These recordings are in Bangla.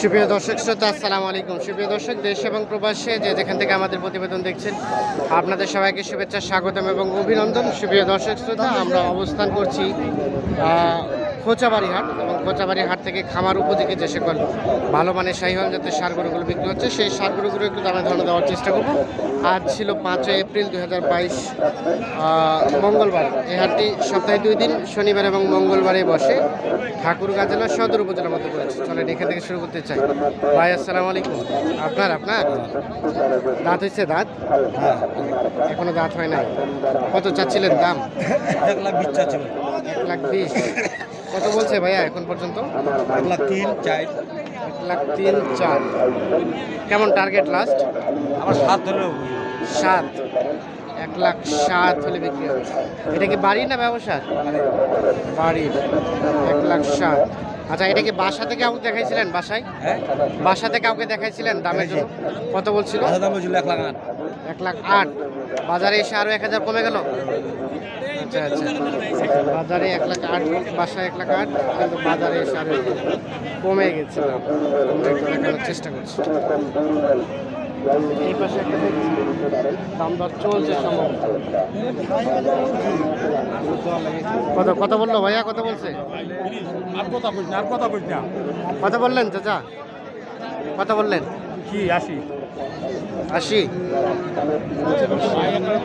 সুপ্রিয় দর্শক শ্রোতা, আসসালামু আলাইকুম। সুপ্রিয় দর্শক, দেশ এবং প্রবাসে যে যেখান থেকে আমাদের প্রতিবেদন দেখছেন, আপনাদের সবাইকে শুভেচ্ছা, স্বাগতম এবং অভিনন্দন। সুপ্রিয় দর্শক শ্রোতা, আমরা অবস্থান করছি খোঁচাবাড়ি হাট এবং খোঁচাবাড়ি হাট থেকে খামার উপযোগী যে সকল ভালো মানের শাহিওয়াল জাতের সার গরুগুলো বিক্রি হচ্ছে সেই সার গরুগুলো একটু দামে ধারণা দেওয়ার চেষ্টা করব। আজ ছিল পাঁচই এপ্রিল দু হাজার বাইশ মঙ্গলবার। এই হাটটি সপ্তাহে দুই দিন শনিবার এবং মঙ্গলবারে বসে। ঠাকুরগাঁ জেলা সদর উপজেলার মধ্যে পড়েছে। চলেন এখান থেকে শুরু করতে চাই। ভাই আসসালামু আলাইকুম। আপনার আপনার? দাঁত হয়েছে দাঁত? এখনও দাঁত হয় নাই। কত চাচ্ছিলেন দাম? এক লাখ বিশ চাচ্ছিল এক লাখ বিশ। কত বলছে ভাইয়া এখন পর্যন্ত? এক লাখ তিন চার। এক লাখ তিন চার। কেমন টার্গেট লাস্ট আমার সাত হলো সাত। এক লাখ সাত হলে বিক্রি হবে এটা কি বাড়ি না ব্যবসা বাড়ির। এক লাখ সাত। আচ্ছা এটা কি বাসা থেকে কাউকে দেখাইছিলেন? বাসায়? হ্যাঁ থেকে কাউকে দেখাইছিলেন? দামের জন্য? কত বলছিল? দাম বলছিল এক লাখ আট। এক লাখ আট। বাজারে এসে আরও এক হাজার কমে গেল? আচ্ছা আচ্ছা। বাজারে এক লাখ আট বাসায় এক লাখ আট কিন্তু বাজারে এসে আরও কমে গেছে। দাম আমরা চেষ্টা করছি। এই পাশে একটা দাম দর চলছে সম্ভবত। কত কত বলল ভাইয়া? কত বলছে? আর কথা বলছি আর কথা বলছি না। কত বললেন চাচা? কথা বললেন? কি আসি আসি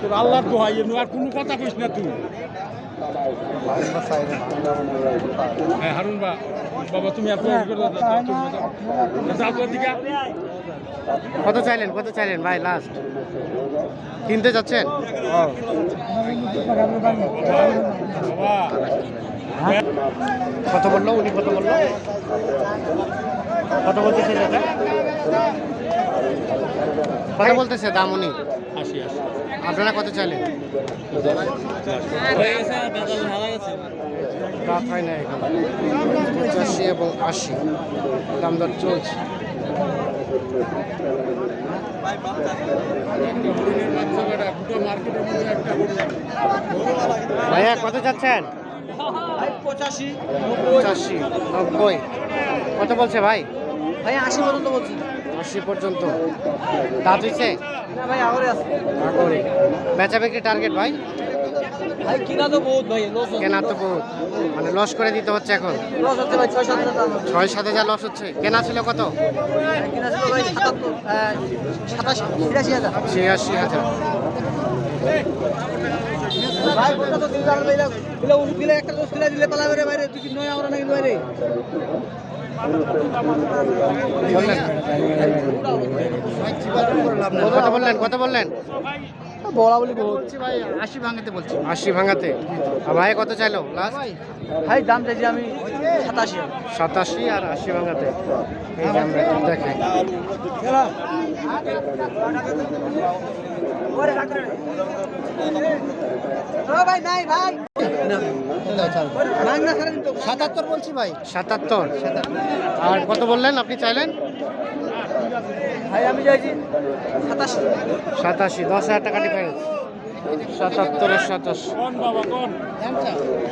তোর আল্লাহর দোহাই আর কোনো কথা কইস না তুই। হ্যাঁ হারুন বা বাবা তুমি আর কত চাইলেন? কত চাইলেন? ভাই লাস্ট কিনতে যাচ্ছেন? কত বলল? উনি কত বলল? কত বলতেছে কত বলতেছে দাম উনি? আপনারা কত চাইলেন? পঁচাশি এবং আশি। দাম দর চলছে। ভাইয়া কত চাচ্ছেন? পঁচাশি। পঁচাশি নব্বই। কত বলছে ভাই? ভাই আশি পর্যন্ত বলছি। আশি পর্যন্ত। দাঁত হয়েছে না ভাই আগরে আছে। বেচা বিক্রি টার্গেট ভাই? ভাই কিনা তো বহুত ভাই লস কেনা তো বহুত। মানে লস করে দিতে হচ্ছে এখন। লস হচ্ছে ভাই ছয় সাত হাজার টাকা। ছয় সাত হাজার লস হচ্ছে। কেনা ছিল কত? কিনা ছিল ভাই সাতাত্তর সাতাশি ছিয়াশি হাজার। ছিয়াশি হাজার। ভাই কোনটা তো দিলে দিলে দিলে উনি দিলে একটা দিলে দিলে পালাবে রে বাইরে তুই কি নয় আমরা নাকি বাইরে? বললেন? কত বললেন কত বললেন। বলা বলি বহুত ভাই আশি ভাঙাতে বলছি। আশি ভাঙাতে? ভাই কত চাইলো? লাস্ট ভাই দাম চাইছি আমি সাতাশি। সাতাশি আর আশি ভাঙাতে। এই একটু দেখাই ভাই নাই সাতাত্তর বলছি ভাই। সাতাত্তর। আর কত বললেন আপনি চাইলেন? সাতাশি। সাতাশি দশ হাজার টাকা ডিফারেন্স সাতাত্তরের সাতাশি। কোন বাবা কোন?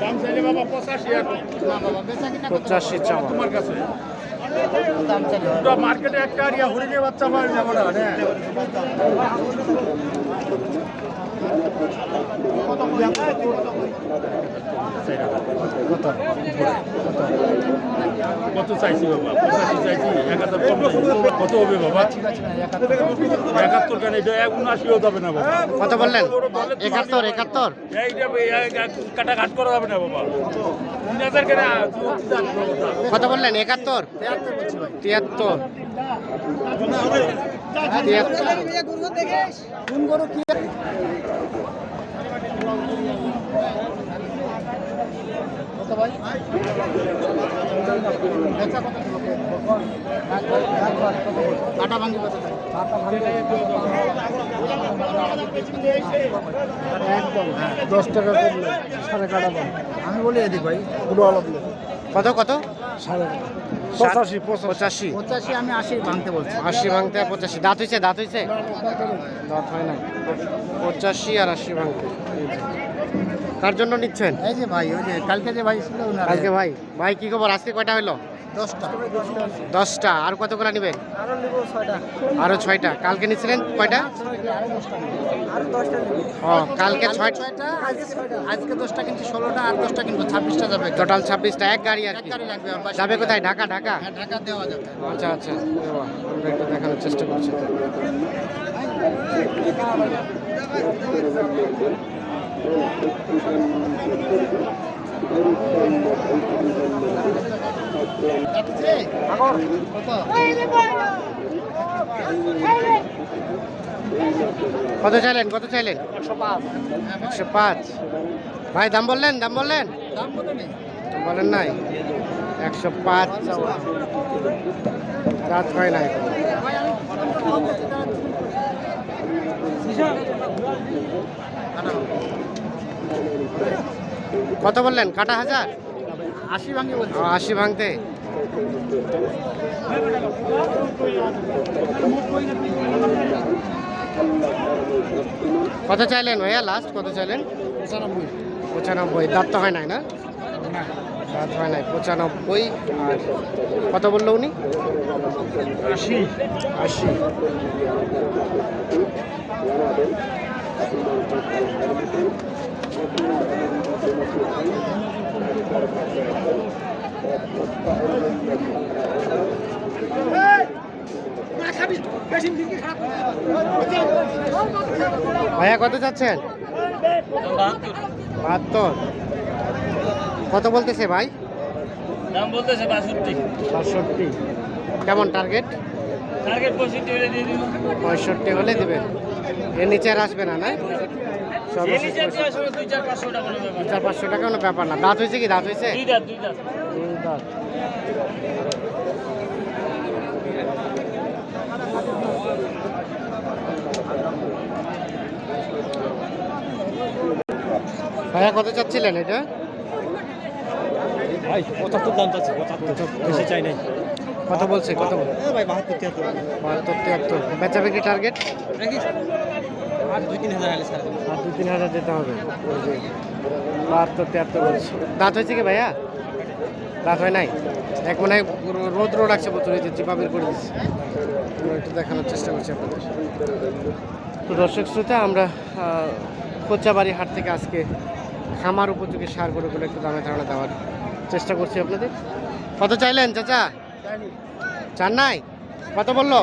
দাম চাইলে বাবা পঁচাশি চাওয়া। মার্কেটে একটা আরিয়া হরিণের বাচ্চা পাওয়া যাবে না হ্যাঁ? কত? কত চাইছি বাবা? পঁচাশি চাইছি একাত্তর কম কত হবে বাবা? একাত্তর কেন? এটা এক উনআশিও যাবে না বাবা। কত বললেন? একাত্তর একাত্তর? এইটা কাটা ঘাট করা যাবে না বাবা। তিন হাজার কেন? তুই অতি জানিস বাবা। কত তিয়াত্তর কাটা ভাঙি কত একদম দশ টাকা কমলে সাড়ে কাটা ভাঙি আমি বলি এদিক ভাই কত কত? সাড়ে পঁচাশি পঁচাশি। পঁচাশি। আমি আশি ভাঙতে বলছি। আশি ভাঙতে আর পঁচাশি। দাঁত হয়েছে দাঁত হয়েছে দাঁত হয় না পঁচাশি আর আশি ভাঙতে। কার জন্য নিচ্ছেন? এই যে ভাই ওই যে কালকে যে ভাই ছিল ওনার। আজকে ভাই। ভাই কি খবর? আজকে কয়টা হলো? দশটা। দশটা। আর কতগুলো নেবেন? আরও নেব ছয়টা। কালকে নিয়েছিলেন কয়টা? আরও দশটা নেব ও কালকে ছয় ছয়টা আজকে আজকে দশটা কিন্তু ষোলোটা আর দশটা কিন্তু ছাব্বিশটা যাবে। টোটাল ছাব্বিশটা। এক গাড়ি আর গাড়ি লাগবে যাবে কোথায়? ঢাকা ঢাকা? হ্যাঁ, ঢাকা দেওয়া যাবে। আচ্ছা আচ্ছা। আমরা একটু দেখানোর চেষ্টা করছি। কত চাইলেন? কত চাইলেন? একশো পাঁচ। ভাই, দাম বললেন? দাম বললেন? বলেন নাই। একশো পাঁচ। রাত হয় নাই। কত বললেন? কাটা হাজার? আশি ভাঙে বলছি। আশি ভাঙতে। কত চাইলেন ভাইয়া? লাস্ট কত চাইলেন? পঁচানব্বই। পঁচানব্বই। দাঁত তো হয় নাই না। দাঁত হয় নাই পঁচানব্বই আর কত বলল উনি? আশি। আশি। ভাইয়া কত চাচ্ছেন বাহাত্তর। কত বলতেছে ভাই? দাম বলতেছে বাষট্টি। বাষট্টি। কেমন টার্গেট টার্গেট পঁয়ষট্টি হলে দিয়ে দিব। পঁয়ষট্টি হলে দেবেন। এর নিচে আর আসবে না না চার পাঁচশো টাকা কোনো ব্যাপার না। দাঁত হয়েছে কি? হয়েছে? দাঁত। ভাইয়া কত চাচ্ছিলেন এটা? ভাই পঁচাত্তর দাম চাচ্ছে পঁচাত্তর। বেশি চাই নাই। কত বলছে কত ভাই বাহাত্তর তিয়াত্তর। বাহাত্তর তিয়াত্তর। বেচা বিক্রি টার্গেট আর দুই তিন হাজার আর দু তিন হাজার দিতে হবে। বাহাত্তর তিয়াত্তর বলছে। দাঁত হয়েছে কি ভাইয়া? দাঁত হয় নাই? এক মনে হয় রো- রৌদ্র রাখছে প্রচুর এই যে চিপা বের করে দিচ্ছে। আমরা একটু দেখানোর চেষ্টা করছি আপনাদের। তো দর্শক শ্রোতা আমরা কোচাবাড়ি হাট থেকে আজকে খামার উপযোগী সার গরুগুলো একটু দামে ধারণা দেওয়ার চেষ্টা করছি আপনাদের। কত চাইলেন চাচা? চান নাই কত বলল?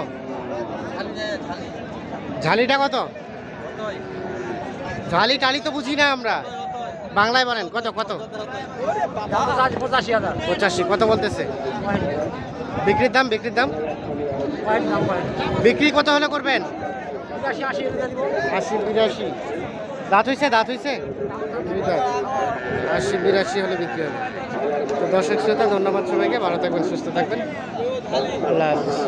ঝালিটা কত? ঝালি টালি তো বুঝি না আমরা। বাংলায় বলেন কত কত? পঁচাশি কত বলতেছে? বিক্রির দাম বিক্রির দাম? বিক্রি কত হলে করবেন? আশি বিরাশি দাঁত হয়েছে দাঁত হয়েছে দুই দাঁত। আশি বিরাশি হলে বিক্রি হবে। তো দর্শক শ্রোতা ধন্যবাদ সবাইকে। ভালো থাকবেন সুস্থ থাকবেন। আল্লাহ হাফিজ।